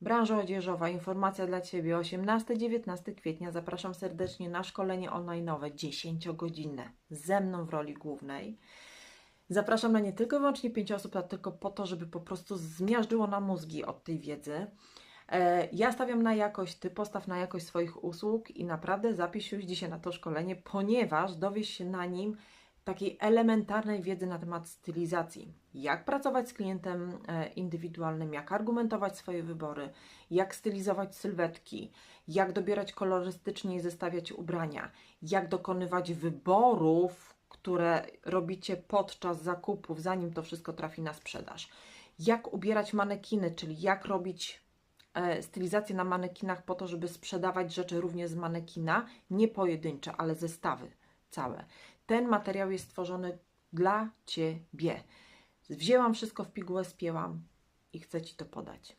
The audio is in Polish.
Branża odzieżowa, informacja dla Ciebie 18-19 kwietnia. Zapraszam serdecznie na szkolenie online'owe 10-godzinne ze mną w roli głównej. Zapraszam na nie tylko i wyłącznie 5 osób, a tylko po to, żeby po prostu zmiażdżyło na mózgi od tej wiedzy. E, Ja stawiam na jakość, Ty postaw na jakość swoich usług i naprawdę zapisz już dzisiaj na to szkolenie, ponieważ dowiesz się na nim takiej elementarnej wiedzy na temat stylizacji. Jak pracować z klientem e, indywidualnym, jak argumentować swoje wybory, jak stylizować sylwetki, jak dobierać kolorystycznie i zestawiać ubrania, jak dokonywać wyborów, które robicie podczas zakupów, zanim to wszystko trafi na sprzedaż. Jak ubierać manekiny, czyli jak robić e, stylizację na manekinach po to, żeby sprzedawać rzeczy również z manekina, nie pojedyncze, ale zestawy całe. Ten materiał jest stworzony dla Ciebie. Wzięłam wszystko w pigułę, spięłam i chcę Ci to podać.